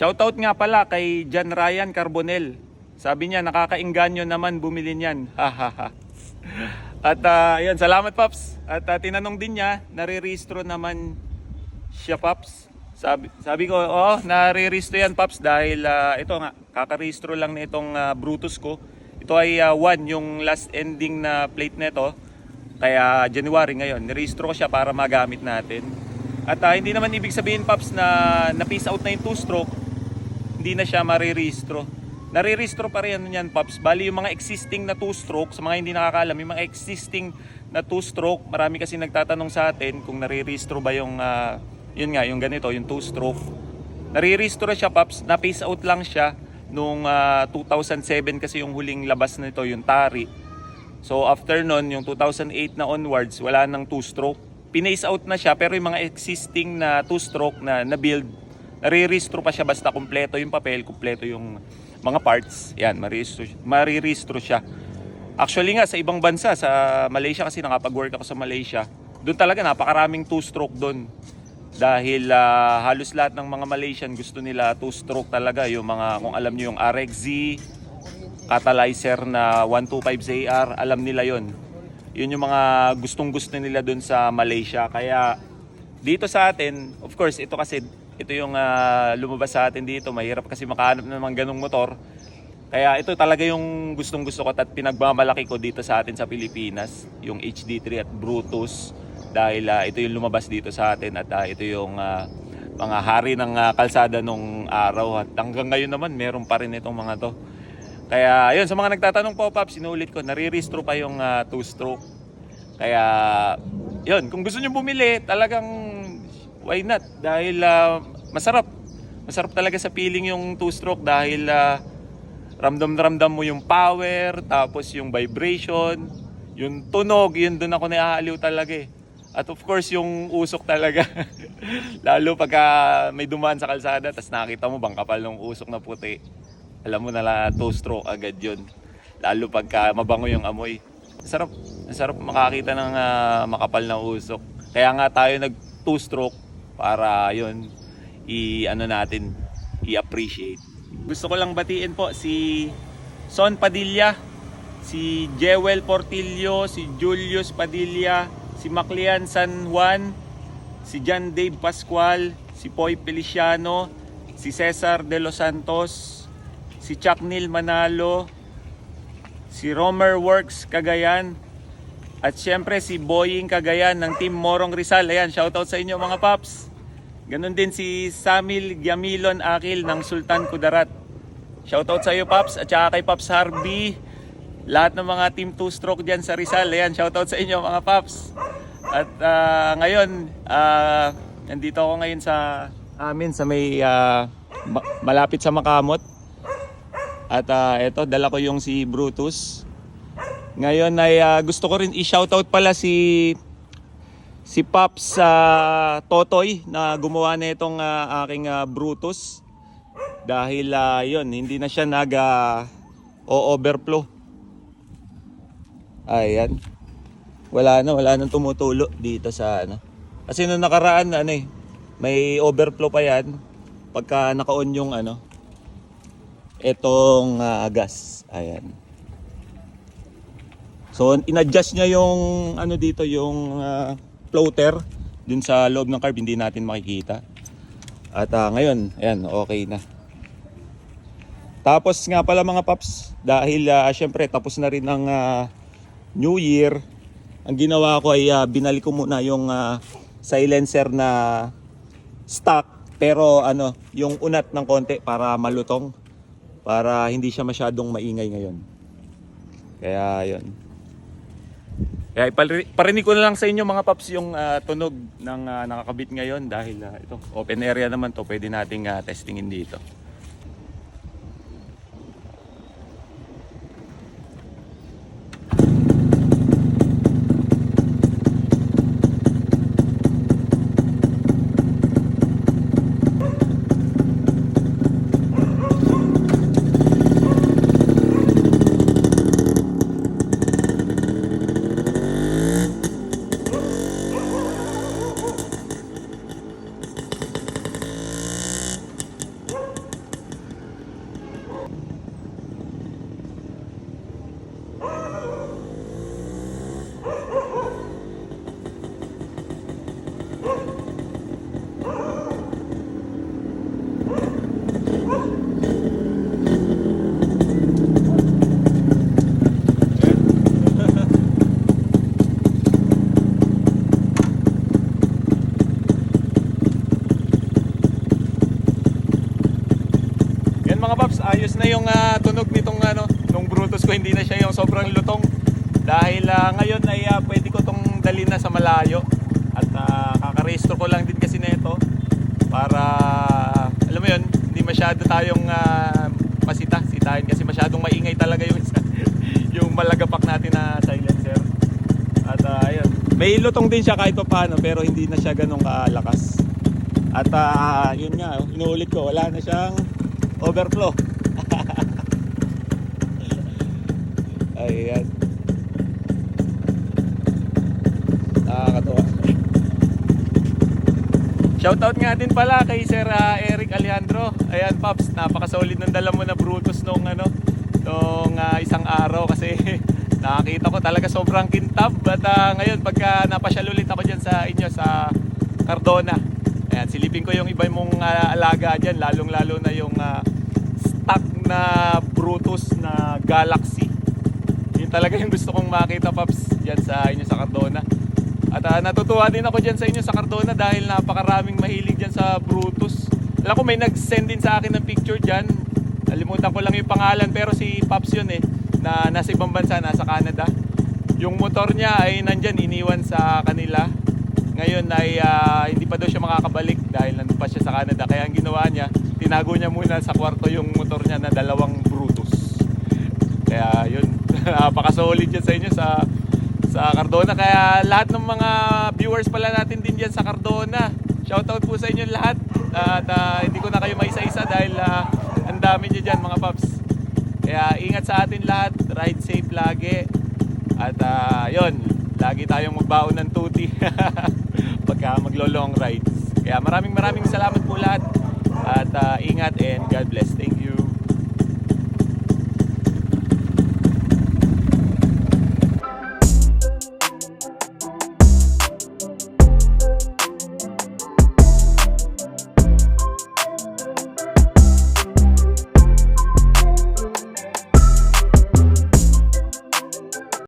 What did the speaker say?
Shoutout nga pala kay Jan Ryan Carbonel. Sabi niya, nakakainganyo naman bumili niyan. At ah, yun, salamat Paps. At ah, tinanong din niya, nare-registro naman siya Paps. Sabi, sabi ko, oo, nare-registro yan Paps dahil ah, ito nga, kakarehistro lang na itong ah, Brutus ko. Ito ay 1, yung last ending na plate nito. Kaya January ngayon, nirehistro ko siya para magamit natin. At ah, hindi naman ibig sabihin Paps na na-piece out na yung two-stroke, hindi na siya marirehistro. Narirehistro pa rin yan Paps. Bali yung mga existing na two-stroke, sa mga hindi nakakaalam, yung mga existing na two-stroke, marami kasi nagtatanong sa atin kung narirehistro ba yung, ah, yun nga, yung ganito, yung two-stroke. Narirehistro siya Paps, na-piece out lang siya nung ah, 2007 kasi yung huling labas nito, yung Tari. So after nun, yung 2008 na onwards, wala nang two-stroke. Pinace out na siya pero yung mga existing na two-stroke na na-build, nare-registro pa siya basta kumpleto yung papel, kumpleto yung mga parts. Yan, marirehistro, marirehistro siya. Actually nga, sa ibang bansa, sa Malaysia kasi nakapag-work ako sa Malaysia, doon talaga napakaraming two-stroke doon. Dahil ah, halos lahat ng mga Malaysian gusto nila two-stroke talaga. Yung mga, kung alam nyo yung RXZ, catalyzer na 125 ZR, alam nila yon. Yun yung mga gustong gusto nila dun sa Malaysia. Kaya dito sa atin, of course, ito kasi ito yung ah, lumabas sa atin dito. Mahirap kasi makahanap ng mga ganong motor. Kaya ito talaga yung gustong gusto ko at pinagmamalaki ko dito sa atin sa Pilipinas. Yung HD3 at Brutus. Dahil ah, ito yung lumabas dito sa atin at ah, ito yung ah, mga hari ng ah, kalsada nung araw. At hanggang ngayon naman, meron pa rin itong mga to. Kaya yun, sa mga nagtatanong po, Pop, sinulit ko, narirehistro pa yung ah, two-stroke. Kaya yun, kung gusto nyo bumili, talagang why not? Dahil ah, masarap. Masarap talaga sa feeling yung two-stroke dahil ah, ramdam-ramdam mo yung power, tapos yung vibration, yung tunog, yun doon ako naaaliw talaga eh. At of course, yung usok talaga. Lalo pagka may dumaan sa kalsada, tapos nakita mo bang kapal ng usok na puti. Alam mo na la two stroke agad yun. Lalo pagka mabango yung amoy. Sarap, sarap makakita ng ah, makapal na usok. Kaya nga tayo nag two stroke para yun i ano natin i-appreciate. Gusto ko lang batiin po si Son Padilla, si Jewel Portillo, si Julius Padilla, si Maclian San Juan, si John Dave Pascual, si Poy Feliciano, si Cesar De Los Santos, si Chuck Neil Manalo, si Romer Works Cagayan, at syempre si Boying Cagayan ng Team Morong Rizal. Ayan, shoutout sa inyo mga paps. Ganon din si Samil Gyamilon Akil ng Sultan Kudarat. Shoutout sa iyo Paps at saka kay Paps Harvey. Lahat ng mga Team 2 Stroke dyan sa Rizal. Ayan, shoutout sa inyo mga Paps. At ah, ngayon, ah, nandito ako ngayon sa amin sa may ma- malapit sa Makamot. At ah, eto, dala ko yung si Brutus. Ngayon ay ah, gusto ko rin i-shoutout pala si si Pops sa Totoy na gumawa na itong ah, aking ah, Brutus. Dahil ah, yun hindi na siya nag ah, o-overflow. Ayan. Wala na wala nang tumutulo dito sa ano. Kasi nung nakaraan ano eh may overflow pa yan pagka naka-on yung ano etong ah, gas. Ayan So in-adjust niya yung ano dito yung ah, floater dun sa loob ng carb hindi natin makikita. At ah, ngayon, ayan, okay na. Tapos nga pala mga paps, dahil ah, syempre tapos na rin ang ah, New Year, ang ginawa ko ay ah, binalik ko muna yung ah, silencer na stock pero ano, yung unat ng konti para malutong para hindi siya masyadong maingay ngayon. Kaya yun. Kaya ipari- parinig ko na lang sa inyo mga paps yung ah, tunog ng ah, nakakabit ngayon dahil ah, ito open area naman to pwede nating ah, testingin dito. Ayos na yung ah, tunog nitong ano, nung Brutus ko hindi na siya yung sobrang lutong. Dahil ah, ngayon ay ah, pwede ko tong dalhin na sa malayo. At uh, kakarehistro ko lang din kasi nito para alam mo yun, hindi masyado tayong ah, masita, sitahin kasi masyadong maingay talaga yung yung malagapak natin na silencer. At ah, ayun, may lutong din siya kahit pa paano pero hindi na siya ganun kalakas. At ah, yun nga, inuulit ko, wala na siyang overflow. Ayan. Nakakatuwa. Shoutout nga din pala kay Sir ah, Eric Alejandro. Ayan, Paps, napaka-solid ng dala mo na Brutus nung ano, nung ah, isang araw kasi nakakita ko talaga sobrang kintab. At ah, ngayon, pagka napasyal ulit ako dyan sa inyo sa Cardona, ayan, silipin ko yung iba mong ah, alaga dyan, lalong-lalo na yung ah, stock na Brutus na Galaxy. Talaga yung gusto kong makita, Paps, dyan sa inyo sa Cardona. At ah, natutuwa din ako dyan sa inyo sa Cardona dahil napakaraming mahilig dyan sa Brutus. Alam ko may nag-send din sa akin ng picture dyan. Nalimutan ko lang yung pangalan pero si Paps yun eh. Na nasa ibang bansa, nasa Canada. Yung motor niya ay nandyan, iniwan sa kanila. Ngayon ay ah, hindi pa daw siya makakabalik dahil nandun pa siya sa Canada. Kaya ang ginawa niya, tinago niya muna sa kwarto yung motor niya na dalawang Brutus. Kaya yun, napaka-solid yan sa inyo sa sa Cardona. Kaya lahat ng mga viewers pala natin din dyan sa Cardona. Shoutout po sa inyo lahat. At ah, hindi ko na kayo maisa-isa dahil ah, ang dami nyo dyan mga paps. Kaya ingat sa atin lahat. Ride safe lagi. At ah, yun, lagi tayong magbaon ng tuti pagka maglo-long rides. Kaya maraming maraming salamat po lahat. At ah, ingat and God bless. Thank you.